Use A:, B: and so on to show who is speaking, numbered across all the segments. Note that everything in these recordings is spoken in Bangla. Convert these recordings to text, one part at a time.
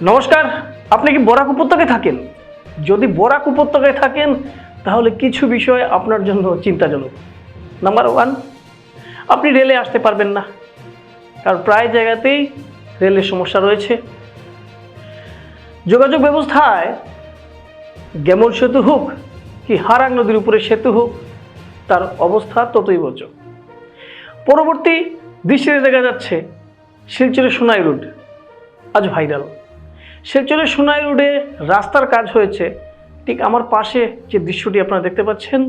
A: নমস্কার, আপনি কি বরাক উপত্যকায় থাকেন? যদি বরাক উপত্যকায় থাকেন, তাহলে কিছু বিষয় আপনার জন্য চিন্তাজনক। নাম্বার ওয়ান আপনি রেলে আসতে পারবেন না। কারণ প্রায় জায়গাতেই রেলের সমস্যা রয়েছে। যোগাযোগ ব্যবস্থায় গেমন সেতু হোক কি হারাং নদীর উপরে সেতু হোক, তার অবস্থা ততই বচ পরবর্তী দৃশ্যে দেখা যাচ্ছে শিলচরের সোনাই রোড, আজ ভাইরাল। শিলচরের সোনাই রোডে রাস্তার কাজ হয়েছে। ঠিক আমার পাশে যে দৃশ্যটি আপনারা দেখতে পাচ্ছেন,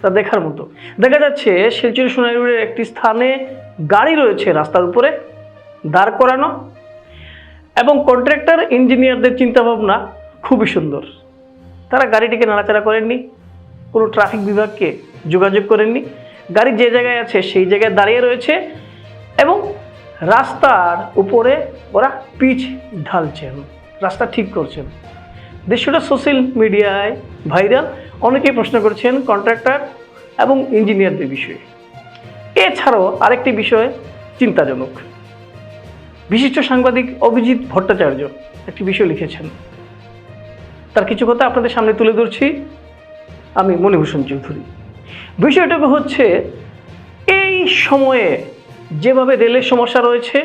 A: তা দেখার মতো। দেখা যাচ্ছে শিলচরের সোনাই রোডের একটি স্থানে গাড়ি রয়েছে রাস্তার উপরে, দাঁড় করানো এবং কন্ট্রাক্টর, ইঞ্জিনিয়ারদের চিন্তাভাবনা খুবই সুন্দর। তারা গাড়িটিকে নাড়াচাড়া করেননি, কোনো ট্রাফিক বিভাগকে যোগাযোগ করেননি। গাড়ি যে জায়গায় আছে সেই জায়গায় দাঁড়িয়ে রয়েছে এবং রাস্তার উপরে ওরা পিচ ঢালছেন, রাস্তা ঠিক করছেন। দৃশ্যটা সোশ্যাল মিডিয়ায় ভাইরাল। অনেকেই প্রশ্ন করছেন কন্ট্রাক্টর এবং ইঞ্জিনিয়ারদের বিষয়ে। এছাড়াও আরেকটি বিষয় চিন্তাজনক। বিশিষ্ট সাংবাদিক অভিজিৎ ভট্টাচার্য একটি বিষয় লিখেছেন। তার কিছু কথা আপনাদের সামনে তুলে ধরছি। আমি মণিভূষণ চৌধুরী। বিষয়টা হচ্ছে, এই সময়ে যেভাবে রেলের সমস্যা রয়েছে,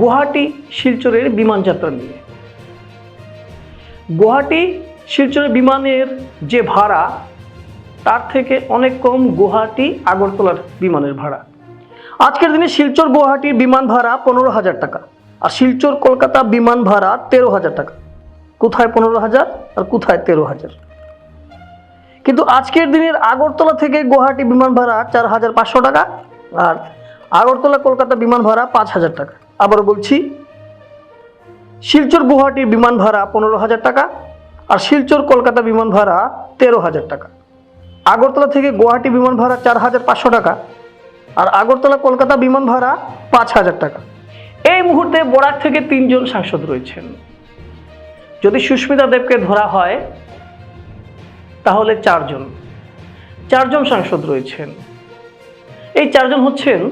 A: গুয়াহাটি শিলচরের বিমান যাত্রা নিয়ে। গুয়াহাটি শিলচরের বিমানের যে ভাড়া, তার থেকে অনেক কম গুয়াহাটি আগরতলার বিমানের ভাড়া। আজকের দিনে শিলচর গুয়াহাটির বিমান ভাড়া পনেরো হাজার টাকা, আর শিলচর কলকাতা বিমান ভাড়া তেরো হাজার টাকা। কোথায় পনেরো হাজার, আর কোথায় তেরো হাজার? কিন্তু আজকের দিনের আগরতলা থেকে গুয়াহাটি বিমান ভাড়া চার হাজার পাঁচশো টাকা, আর আগরতলা, কলকাতা বিমান ভাড়া পাঁচ হাজার টাকা। আবার বলছি, শিলচর গুয়াহাটির বিমান ভাড়া পনেরো হাজার টাকা আর শিলচর, কলকাতা বিমান ভাড়া তেরো হাজার টাকা। আগরতলা থেকে গুয়াহাটি বিমান ভাড়া চার হাজার পাঁচশো টাকা আর আগরতলা, কলকাতা বিমান ভাড়া পাঁচ হাজার টাকা। এই মুহূর্তে বরাক থেকে তিনজন সাংসদ রয়েছেন। যদি সুস্মিতা দেবকে ধরা হয়, তাহলে চারজন। চারজন সাংসদ রয়েছেন। এই চারজন হচ্ছেন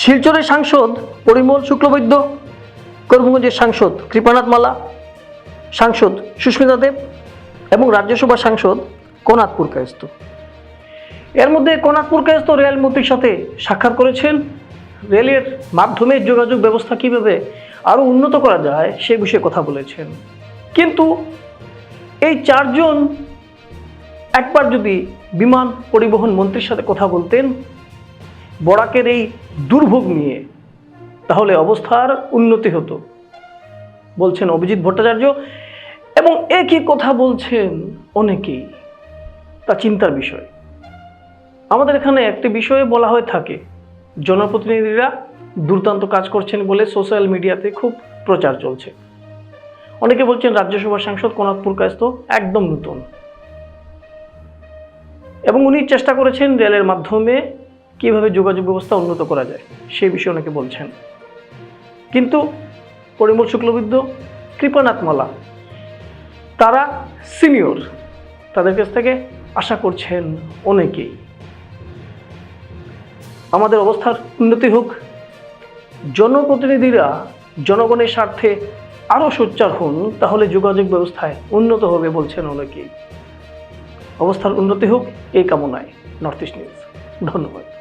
A: শিলচরের সাংসদ পরিমল শুক্লবৈদ্য, করিমগঞ্জের সাংসদ কৃপানাথ মালা, সাংসদ সুস্মিতা দেব এবং রাজ্যসভার সাংসদ কোনাথপুর কায়স্ত এর মধ্যে কোনাথপুর কায়স্ত রেল মন্ত্রীর সাথে সাক্ষাৎ করেছেন। রেলের মাধ্যমে যোগাযোগ ব্যবস্থা কীভাবে আরও উন্নত করা যায় সে বিষয়ে কথা বলেছেন। কিন্তু এই চারজন একবার যদি বিমান পরিবহন মন্ত্রীর সাথে কথা বলতেন, বরাকের এই দুর্ভোগ নিয়ে, তাহলে অবস্থার উন্নতি হতো। বলছেন অভিজিৎ ভট্টাচার্য, এবং একই কথা বলছেন অনেকেই। তা চিন্তার বিষয়। আমাদের এখানে একটি বিষয়ে বলা হয়ে থাকে, জনপ্রতিনিধিরা দুর্দান্ত কাজ করছেন বলে সোশ্যাল মিডিয়াতে খুব প্রচার চলছে। অনেকে বলছেন রাজ্যসভার সাংসদ কোনাথপুর কায়স্ত একদম নতুন। এবং উনি চেষ্টা করেছেন রেলের মাধ্যমে কীভাবে যোগাযোগ ব্যবস্থা উন্নত করা যায়, সেই বিষয়ে অনেকে বলছেন। কিন্তু পরিমল শুক্লবিদ্য, কৃপানাথ মালা, তারা সিনিয়র, তাদের কাছ থেকে আশা করছেন অনেকেই। আমাদের অবস্থার উন্নতি হোক, জনপ্রতিনিধিরা জনগণের স্বার্থে আরও সোচ্চার হন, তাহলে যোগাযোগ ব্যবস্থায় উন্নত হবে বলছেন অনেকেই। অবস্থার উন্নতি হোক, এই কামনায় নর্থ ইস্ট নিউজ। ধন্যবাদ।